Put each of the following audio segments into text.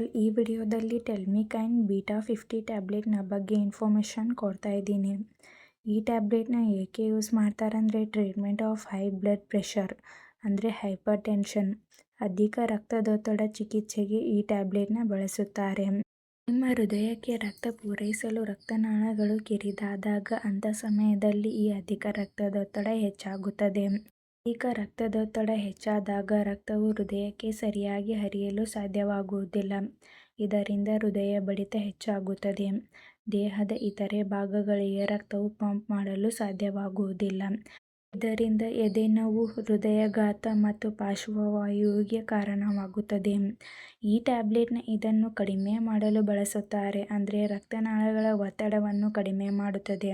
All ಈ ವಿಡಿಯೋದಲ್ಲಿ ಟೆಲ್ಮಿಕೈನ್ beta fifty ಟ್ಯಾಬ್ಲೆಟ್ನ ಬಗ್ಗೆ ಇನ್ಫಾರ್ಮೇಷನ್ ಕೊಡ್ತಾ ಇದ್ದೀನಿ. ಈ ಟ್ಯಾಬ್ಲೆಟ್ನ ಏಕೆ ಯೂಸ್ ಮಾಡ್ತಾರಂದರೆ treatment of high blood pressure ಅಂದರೆ ಹೈಪರ್ ಟೆನ್ಷನ್ ಅಧಿಕ ರಕ್ತದೊತ್ತಡ ಚಿಕಿತ್ಸೆಗೆ ಈ ಟ್ಯಾಬ್ಲೆಟ್ನ ಬಳಸುತ್ತಾರೆ. ನಿಮ್ಮ ಹೃದಯಕ್ಕೆ ರಕ್ತ ಪೂರೈಸಲು ರಕ್ತನಾಳಗಳು ಕಿರಿದಾದಾಗ ಅಂಥ ಸಮಯದಲ್ಲಿ ಈ ಅಧಿಕ ರಕ್ತದೊತ್ತಡ ಹೆಚ್ಚಾಗುತ್ತದೆ. ಅಧಿಕ ರಕ್ತದೊತ್ತಡ ಹೆಚ್ಚಾದಾಗ ರಕ್ತವು ಹೃದಯಕ್ಕೆ ಸರಿಯಾಗಿ ಹರಿಯಲು ಸಾಧ್ಯವಾಗುವುದಿಲ್ಲ. ಇದರಿಂದ ಹೃದಯ ಬಡಿತ ಹೆಚ್ಚಾಗುತ್ತದೆ. ದೇಹದ ಇತರೆ ಭಾಗಗಳಿಗೆ ರಕ್ತವು ಪಂಪ್ ಮಾಡಲು ಸಾಧ್ಯವಾಗುವುದಿಲ್ಲ. ಇದರಿಂದ ಎದೆನೋವು, ಹೃದಯಾಘಾತ ಮತ್ತು ಪಾರ್ಶ್ವವಾಯುವಿಗೆ ಕಾರಣವಾಗುತ್ತದೆ. ಈ ಟ್ಯಾಬ್ಲೆಟ್ನ ಇದನ್ನು ಕಡಿಮೆ ಮಾಡಲು ಬಳಸುತ್ತಾರೆ. ಅಂದರೆ ರಕ್ತನಾಳಗಳ ಒತ್ತಡವನ್ನು ಕಡಿಮೆ ಮಾಡುತ್ತದೆ.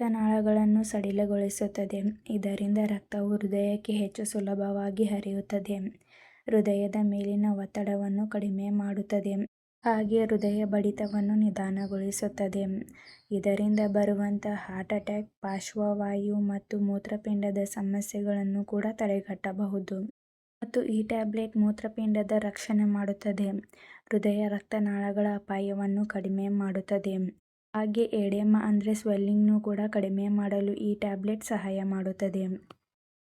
ರಕ್ತನಾಳಗಳನ್ನು ಸಡಿಲಗೊಳಿಸುತ್ತದೆ. ಇದರಿಂದ ರಕ್ತವು ಹೃದಯಕ್ಕೆ ಹೆಚ್ಚು ಸುಲಭವಾಗಿ ಹರಿಯುತ್ತದೆ. ಹೃದಯದ ಮೇಲಿನ ಒತ್ತಡವನ್ನು ಕಡಿಮೆ ಮಾಡುತ್ತದೆ. ಹಾಗೆ ಹೃದಯ ಬಡಿತವನ್ನು ನಿಧಾನಗೊಳಿಸುತ್ತದೆ. ಇದರಿಂದ ಬರುವಂಥ ಹಾರ್ಟ್ ಅಟ್ಯಾಕ್, ಪಾರ್ಶ್ವವಾಯು ಮತ್ತು ಮೂತ್ರಪಿಂಡದ ಸಮಸ್ಯೆಗಳನ್ನು ಕೂಡ ತಡೆಗಟ್ಟಬಹುದು. ಮತ್ತು ಈ ಟ್ಯಾಬ್ಲೆಟ್ ಮೂತ್ರಪಿಂಡದ ರಕ್ಷಣೆ ಮಾಡುತ್ತದೆ. ಹೃದಯ ರಕ್ತನಾಳಗಳ ಅಪಾಯವನ್ನು ಕಡಿಮೆ ಮಾಡುತ್ತದೆ. ಹಾಗೆ ಎಡೆಮ್ಮ ಅಂದರೆ ಸ್ವೆಲ್ಲಿಂಗ್ನು ಕೂಡ ಕಡಿಮೆ ಮಾಡಲು ಈ ಟ್ಯಾಬ್ಲೆಟ್ ಸಹಾಯ ಮಾಡುತ್ತದೆ.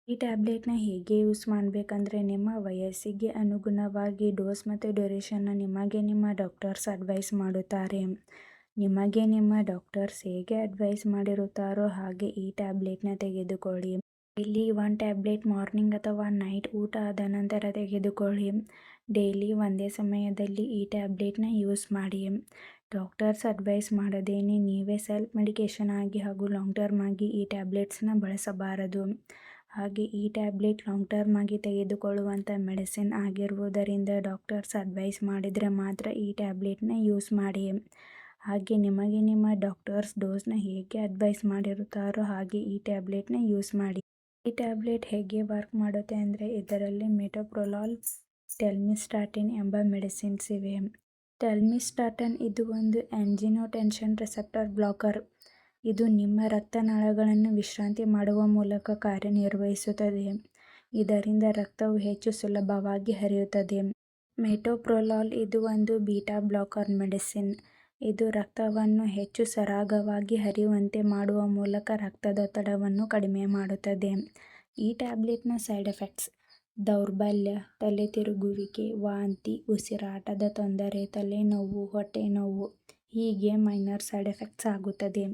ಈ ಟ್ಯಾಬ್ಲೆಟ್ನ ಹೇಗೆ ಯೂಸ್ ಮಾಡಬೇಕಂದ್ರೆ ನಿಮ್ಮ ವಯಸ್ಸಿಗೆ ಅನುಗುಣವಾಗಿ ಡೋಸ್ ಮತ್ತು ಡ್ಯೂರೇಷನ್ನ ನಿಮಗೆ ನಿಮ್ಮ ಡಾಕ್ಟರ್ಸ್ ಅಡ್ವೈಸ್ ಮಾಡುತ್ತಾರೆ. ನಿಮಗೆ ನಿಮ್ಮ ಡಾಕ್ಟರ್ಸ್ ಹೇಗೆ ಅಡ್ವೈಸ್ ಮಾಡಿರುತ್ತಾರೋ ಹಾಗೆ ಈ ಟ್ಯಾಬ್ಲೆಟ್ನ ತೆಗೆದುಕೊಳ್ಳಿ. ಇಲ್ಲಿ ಒನ್ ಟ್ಯಾಬ್ಲೆಟ್ ಮಾರ್ನಿಂಗ್ ಅಥವಾ ನೈಟ್ ಊಟ ಆದ ನಂತರ ತೆಗೆದುಕೊಳ್ಳಿ. ಡೈಲಿ ಒಂದೇ ಸಮಯದಲ್ಲಿ ಈ ಟ್ಯಾಬ್ಲೆಟ್ನ ಯೂಸ್ ಮಾಡಿ. ಡಾಕ್ಟರ್ಸ್ ಅಡ್ವೈಸ್ ಮಾಡದೇನೆ ನೀವೇ ಸೆಲ್ಫ್ ಮೆಡಿಕೇಷನ್ ಆಗಿ ಹಾಗೂ ಲಾಂಗ್ ಟರ್ಮ್ ಆಗಿ ಈ ಟ್ಯಾಬ್ಲೆಟ್ಸ್ನ ಬಳಸಬಾರದು. ಹಾಗೆ ಈ ಟ್ಯಾಬ್ಲೆಟ್ ಲಾಂಗ್ ಟರ್ಮ್ ಆಗಿ ತೆಗೆದುಕೊಳ್ಳುವಂಥ ಮೆಡಿಸಿನ್ ಆಗಿರುವುದರಿಂದ ಡಾಕ್ಟರ್ಸ್ ಅಡ್ವೈಸ್ ಮಾಡಿದರೆ ಮಾತ್ರ ಈ ಟ್ಯಾಬ್ಲೆಟ್ನ ಯೂಸ್ ಮಾಡಿ. ಹಾಗೆ ನಿಮಗೆ ನಿಮ್ಮ ಡಾಕ್ಟರ್ಸ್ ಡೋಸ್ನ ಹೇಗೆ ಅಡ್ವೈಸ್ ಮಾಡಿರುತ್ತಾರೋ ಹಾಗೆ ಈ ಟ್ಯಾಬ್ಲೆಟ್ನ ಯೂಸ್ ಮಾಡಿ. ಈ ಟ್ಯಾಬ್ಲೆಟ್ ಹೇಗೆ ವರ್ಕ್ ಮಾಡುತ್ತೆ ಅಂದರೆ ಇದರಲ್ಲಿ ಮೆಟೋಪ್ರೊಲಾಲ್, ಟೆಲ್ಮಿಸ್ಟಾಟಿನ್ ಎಂಬ ಮೆಡಿಸಿನ್ಸ್ ಇವೆ. ಟೆಲ್ಮಿಸ್ಟಾಟನ್ ಇದು ಒಂದು ಆ್ಯಂಜಿನೋಟೆನ್ಷನ್ ರಿಸೆಪ್ಟರ್ ಬ್ಲಾಕರ್ ಇದು ನಿಮ್ಮ ರಕ್ತನಾಳಗಳನ್ನು ವಿಶ್ರಾಂತಿ ಮಾಡುವ ಮೂಲಕ ಕಾರ್ಯನಿರ್ವಹಿಸುತ್ತದೆ. ಇದರಿಂದ ರಕ್ತವು ಹೆಚ್ಚು ಸುಲಭವಾಗಿ ಹರಿಯುತ್ತದೆ. ಮೆಟೋಪ್ರೊಲಾಲ್ ಇದು ಒಂದು ಬೀಟಾ ಬ್ಲಾಕರ್ ಮೆಡಿಸಿನ್ ಇದು ರಕ್ತವನ್ನು ಹೆಚ್ಚು ಸರಾಗವಾಗಿ ಹರಿಯುವಂತೆ ಮಾಡುವ ಮೂಲಕ ರಕ್ತದೊತ್ತಡವನ್ನು ಕಡಿಮೆ ಮಾಡುತ್ತದೆ. ಈ ಟ್ಯಾಬ್ಲೆಟ್ನ ಸೈಡ್ ಎಫೆಕ್ಟ್ಸ್ ದೌರ್ಬಲ್ಯ ತಲೆ ತಿರುಗುವಿಕೆ ವಾಂತಿ, ಉಸಿರಾಟದ ತೊಂದರೆ, ತಲೆನೋವು, ಹೊಟ್ಟೆನೋವು ಹೀಗೆ ಮೈನರ್ ಸೈಡ್ ಎಫೆಕ್ಟ್ಸ್ ಆಗುತ್ತದೆ.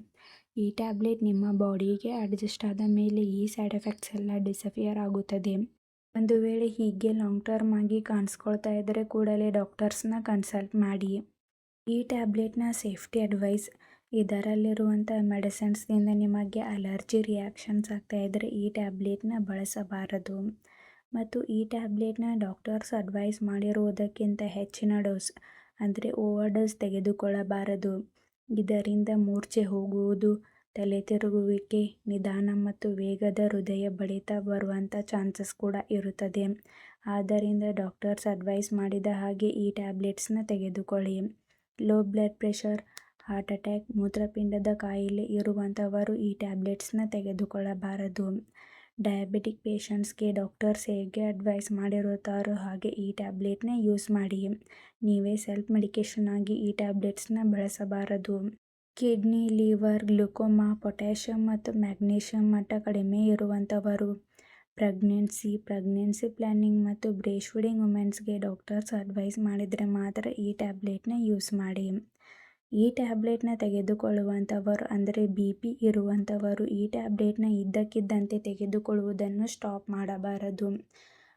ಈ ಟ್ಯಾಬ್ಲೆಟ್ ನಿಮ್ಮ ಬಾಡಿಗೆ ಅಡ್ಜಸ್ಟ್ ಆದ ಮೇಲೆ ಈ ಸೈಡ್ ಎಫೆಕ್ಟ್ಸ್ ಎಲ್ಲ ಡಿಸಫಿಯರ್ ಆಗುತ್ತದೆ. ಒಂದು ವೇಳೆ ಹೀಗೆ ಲಾಂಗ್ ಟರ್ಮ್ ಆಗಿ ಕಾಣಿಸ್ಕೊಳ್ತಾ ಇದ್ದರೆ ಕೂಡಲೇ ಡಾಕ್ಟರ್ಸ್ನ ಕನ್ಸಲ್ಟ್ ಮಾಡಿ. ಈ ಟ್ಯಾಬ್ಲೆಟ್ನ ಸೇಫ್ಟಿ ಅಡ್ವೈಸ್ ಇದರಲ್ಲಿರುವಂಥ ಮೆಡಿಸಿನ್ಸ್ನಿಂದ ನಿಮಗೆ ಅಲರ್ಜಿ ರಿಯಾಕ್ಷನ್ಸ್ ಆಗ್ತಾ ಇದ್ದರೆ ಈ ಟ್ಯಾಬ್ಲೆಟ್ನ ಬಳಸಬಾರದು. ಮತ್ತು ಈ ಟ್ಯಾಬ್ಲೆಟ್ನ ಡಾಕ್ಟರ್ಸ್ ಅಡ್ವೈಸ್ ಮಾಡಿರುವುದಕ್ಕಿಂತ ಹೆಚ್ಚಿನ ಡೋಸ್, ಅಂದರೆ ಓವರ್ ಡೋಸ್ ತೆಗೆದುಕೊಳ್ಳಬಾರದು. ಇದರಿಂದ ಮೂರ್ಛೆ ಹೋಗುವುದು, ತಲೆ ತಿರುಗುವಿಕೆ, ನಿಧಾನ ಮತ್ತು ವೇಗದ ಹೃದಯ ಬಡಿತ ಬರುವಂಥ ಚಾನ್ಸಸ್ ಕೂಡ ಇರುತ್ತದೆ. ಆದ್ದರಿಂದ ಡಾಕ್ಟರ್ಸ್ ಅಡ್ವೈಸ್ ಮಾಡಿದ ಹಾಗೆ ಈ ಟ್ಯಾಬ್ಲೆಟ್ಸ್ನ ತೆಗೆದುಕೊಳ್ಳಿ. Low blood pressure, heart attack, ಮೂತ್ರಪಿಂಡದ ಕಾಯಿಲೆ ಇರುವಂಥವರು ಈ ಟ್ಯಾಬ್ಲೆಟ್ಸ್ನ ತೆಗೆದುಕೊಳ್ಳಬಾರದು. ಡಯಾಬಿಟಿಕ್ ಪೇಷಂಟ್ಸ್ಗೆ ಡಾಕ್ಟರ್ಸ್ ಹೇಗೆ ಅಡ್ವೈಸ್ ಮಾಡಿರುತ್ತಾರೋ ಹಾಗೆ ಈ ಟ್ಯಾಬ್ಲೆಟ್ನ ಯೂಸ್ ಮಾಡಿ. ನೀವೇ ಸೆಲ್ಫ್ ಮೆಡಿಕೇಷನ್ ಆಗಿ ಈ ಟ್ಯಾಬ್ಲೆಟ್ಸ್ನ ಬಳಸಬಾರದು. ಕಿಡ್ನಿ ಲಿವರ್ ಗ್ಲುಕೋಮಾ ಪೊಟ್ಯಾಷಿಯಮ್ ಮತ್ತು ಮ್ಯಾಗ್ನೀಷಿಯಮ್ ಮಟ್ಟ ಕಡಿಮೆ ಇರುವಂಥವರು ಪ್ರೆಗ್ನೆನ್ಸಿ ಪ್ರೆಗ್ನೆನ್ಸಿ ಪ್ಲ್ಯಾನಿಂಗ್ ಮತ್ತು ಬ್ರೇಶ್ ಫೀಡಿಂಗ್ ವುಮೆನ್ಸ್ಗೆ ಡಾಕ್ಟರ್ಸ್ ಅಡ್ವೈಸ್ ಮಾಡಿದರೆ ಮಾತ್ರ ಈ ಟ್ಯಾಬ್ಲೆಟ್ನ ಯೂಸ್ ಮಾಡಿ. ಈ ಟ್ಯಾಬ್ಲೆಟ್ನ ತೆಗೆದುಕೊಳ್ಳುವಂಥವರು, ಅಂದರೆ ಬಿ ಪಿ ಇರುವಂಥವರು, ಈ ಟ್ಯಾಬ್ಲೆಟ್ನ ಇದ್ದಕ್ಕಿದ್ದಂತೆ ತೆಗೆದುಕೊಳ್ಳುವುದನ್ನು ಸ್ಟಾಪ್ ಮಾಡಬಾರದು.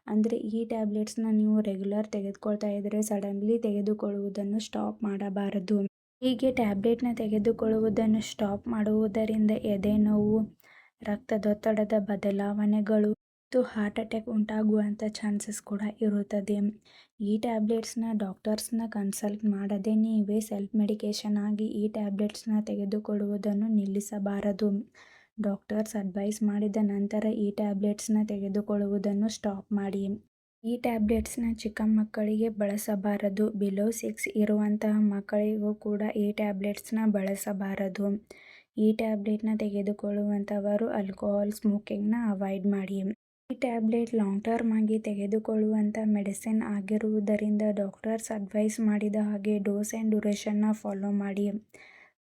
ಅಂದರೆ ಈ ಟ್ಯಾಬ್ಲೆಟ್ಸ್ನ ನೀವು ರೆಗ್ಯುಲರ್ ತೆಗೆದುಕೊಳ್ತಾ ಇದ್ದರೆ ಸಡನ್ಲಿ ತೆಗೆದುಕೊಳ್ಳುವುದನ್ನು ಸ್ಟಾಪ್ ಮಾಡಬಾರದು. ಹೀಗೆ ಟ್ಯಾಬ್ಲೆಟ್ನ ತೆಗೆದುಕೊಳ್ಳುವುದನ್ನು ಸ್ಟಾಪ್ ಮಾಡುವುದರಿಂದ ಎದೆನೋವು ರಕ್ತದೊತ್ತಡದ ಬದಲಾವಣೆಗಳು ಮತ್ತು ಹಾರ್ಟ್ ಅಟ್ಯಾಕ್ ಉಂಟಾಗುವಂಥ ಚಾನ್ಸಸ್ ಕೂಡ ಇರುತ್ತದೆ. ಈ ಟ್ಯಾಬ್ಲೆಟ್ಸ್ನ ಡಾಕ್ಟರ್ಸ್ನ ಕನ್ಸಲ್ಟ್ ಮಾಡದೆ ನೀವೇ ಸೆಲ್ಫ್ ಮೆಡಿಕೇಷನ್ ಆಗಿ ಈ ಟ್ಯಾಬ್ಲೆಟ್ಸ್ನ ತೆಗೆದುಕೊಳ್ಳುವುದನ್ನು ನಿಲ್ಲಿಸಬಾರದು. ಡಾಕ್ಟರ್ಸ್ ಅಡ್ವೈಸ್ ಮಾಡಿದ ನಂತರ ಈ ಟ್ಯಾಬ್ಲೆಟ್ಸ್ನ ತೆಗೆದುಕೊಳ್ಳುವುದನ್ನು ಸ್ಟಾಪ್ ಮಾಡಿ. ಈ ಟ್ಯಾಬ್ಲೆಟ್ಸ್ನ ಚಿಕ್ಕ ಮಕ್ಕಳಿಗೆ ಬಳಸಬಾರದು. ಬಿಲೋ ಸಿಕ್ಸ್ ಇರುವಂತಹ ಮಕ್ಕಳಿಗೂ ಕೂಡ ಈ ಟ್ಯಾಬ್ಲೆಟ್ಸ್ನ ಬಳಸಬಾರದು. ಈ ಟ್ಯಾಬ್ಲೆಟ್ನ ತೆಗೆದುಕೊಳ್ಳುವಂಥವರು ಆಲ್ಕೋಹಾಲ್ ಸ್ಮೋಕಿಂಗ್ನ ಅವಾಯ್ಡ್ ಮಾಡಿ. ಈ ಟ್ಯಾಬ್ಲೆಟ್ ಲಾಂಗ್ ಟರ್ಮ್ ಆಗಿ ತೆಗೆದುಕೊಳ್ಳುವಂಥ ಮೆಡಿಸಿನ್ ಆಗಿರುವುದರಿಂದ ಡಾಕ್ಟರ್ಸ್ ಅಡ್ವೈಸ್ ಮಾಡಿದ ಹಾಗೆ ಡೋಸ್ ಆ್ಯಂಡ್ ಡ್ಯೂರೇಷನ್ನ ಫಾಲೋ ಮಾಡಿ.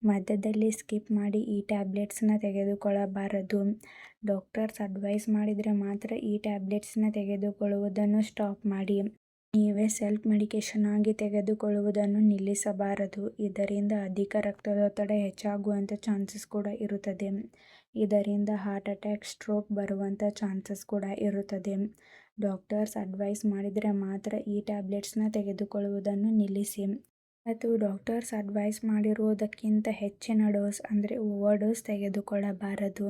ಮಧ್ಯದಲ್ಲಿ ಸ್ಕಿಪ್ ಮಾಡಿ ಈ ಟ್ಯಾಬ್ಲೆಟ್ಸ್ನ ತೆಗೆದುಕೊಳ್ಳಬಾರದು. ಡಾಕ್ಟರ್ಸ್ ಅಡ್ವೈಸ್ ಮಾಡಿದರೆ ಮಾತ್ರ ಈ ಟ್ಯಾಬ್ಲೆಟ್ಸ್ನ ತೆಗೆದುಕೊಳ್ಳುವುದನ್ನು ಸ್ಟಾಪ್ ಮಾಡಿ. ನೀವೇ ಸೆಲ್ಫ್ ಮೆಡಿಕೇಷನ್ ಆಗಿ ತೆಗೆದುಕೊಳ್ಳುವುದನ್ನು ನಿಲ್ಲಿಸಬಾರದು. ಇದರಿಂದ ಅಧಿಕ ರಕ್ತದೊತ್ತಡ ಹೆಚ್ಚಾಗುವಂಥ ಚಾನ್ಸಸ್ ಕೂಡ ಇರುತ್ತದೆ. ಇದರಿಂದ ಹಾರ್ಟ್ ಅಟ್ಯಾಕ್ ಸ್ಟ್ರೋಕ್ ಬರುವಂಥ ಚಾನ್ಸಸ್ ಕೂಡ ಇರುತ್ತದೆ. ಡಾಕ್ಟರ್ಸ್ ಅಡ್ವೈಸ್ ಮಾಡಿದರೆ ಮಾತ್ರ ಈ ಟ್ಯಾಬ್ಲೆಟ್ಸ್ನ ತೆಗೆದುಕೊಳ್ಳುವುದನ್ನು ನಿಲ್ಲಿಸಿ. ಮತ್ತು ಡಾಕ್ಟರ್ಸ್ ಅಡ್ವೈಸ್ ಮಾಡಿರುವುದಕ್ಕಿಂತ ಹೆಚ್ಚಿನ ಡೋಸ್ ಅಂದರೆ ಓವರ್ ಡೋಸ್ ತೆಗೆದುಕೊಳ್ಳಬಾರದು.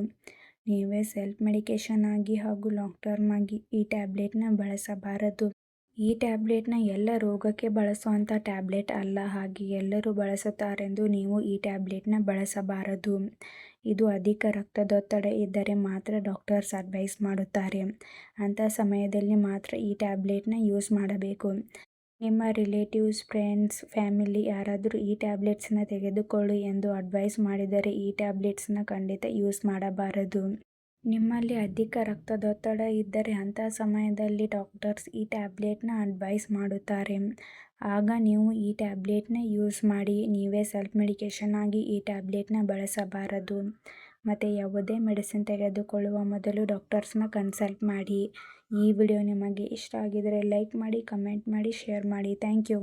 ನೀವೇ ಸೆಲ್ಫ್ ಮೆಡಿಕೇಷನ್ ಆಗಿ ಹಾಗೂ ಲಾಂಗ್ ಟರ್ಮ್ ಆಗಿ ಈ ಟ್ಯಾಬ್ಲೆಟ್ನ ಬಳಸಬಾರದು. ಈ ಟ್ಯಾಬ್ಲೆಟ್ನ ಎಲ್ಲ ರೋಗಕ್ಕೆ ಬಳಸುವಂಥ ಟ್ಯಾಬ್ಲೆಟ್ ಅಲ್ಲ, ಹಾಗೆ ಎಲ್ಲರೂ ಬಳಸುತ್ತಾರೆಂದು ನೀವು ಈ ಟ್ಯಾಬ್ಲೆಟ್ನ ಬಳಸಬಾರದು. ಇದು ಅಧಿಕ ರಕ್ತದೊತ್ತಡ ಇದ್ದರೆ ಮಾತ್ರ ಡಾಕ್ಟರ್ಸ್ ಅಡ್ವೈಸ್ ಮಾಡುತ್ತಾರೆ. ಅಂಥ ಸಮಯದಲ್ಲಿ ಮಾತ್ರ ಈ ಟ್ಯಾಬ್ಲೆಟ್ನ ಯೂಸ್ ಮಾಡಬೇಕು. ನಿಮ್ಮ ರಿಲೇಟಿವ್ಸ್, ಫ್ರೆಂಡ್ಸ್, ಫ್ಯಾಮಿಲಿ ಯಾರಾದರೂ ಈ ಟ್ಯಾಬ್ಲೆಟ್ಸನ್ನ ತೆಗೆದುಕೊಳ್ಳಿ ಎಂದು ಅಡ್ವೈಸ್ ಮಾಡಿದರೆ ಈ ಟ್ಯಾಬ್ಲೆಟ್ಸನ್ನ ಖಂಡಿತ ಯೂಸ್ ಮಾಡಬಾರದು. ನಿಮ್ಮಲ್ಲಿ ಅಧಿಕ ರಕ್ತದೊತ್ತಡ ಇದ್ದರೆ ಅಂಥ ಸಮಯದಲ್ಲಿ ಡಾಕ್ಟರ್ಸ್ ಈ ಟ್ಯಾಬ್ಲೆಟ್ನ ಅಡ್ವೈಸ್ ಮಾಡುತ್ತಾರೆ. ಆಗ ನೀವು ಈ ಟ್ಯಾಬ್ಲೆಟ್ನ ಯೂಸ್ ಮಾಡಿ, ನೀವೇ ಸೆಲ್ಫ್ ಮೆಡಿಕೇಷನ್ ಆಗಿ ಈ ಟ್ಯಾಬ್ಲೆಟ್ನ ಬಳಸಬಾರದು. ಮತ್ತು ಯಾವುದೇ ಮೆಡಿಸಿನ್ ತೆಗೆದುಕೊಳ್ಳುವ ಮೊದಲು ಡಾಕ್ಟರ್ಸ್ನ ಕನ್ಸಲ್ಟ್ ಮಾಡಿ. ಈ ವಿಡಿಯೋ ನಿಮಗೆ ಇಷ್ಟ ಆಗಿದರೆ ಲೈಕ್ ಮಾಡಿ, ಕಮೆಂಟ್ ಮಾಡಿ, ಶೇರ್ ಮಾಡಿ. Thank you.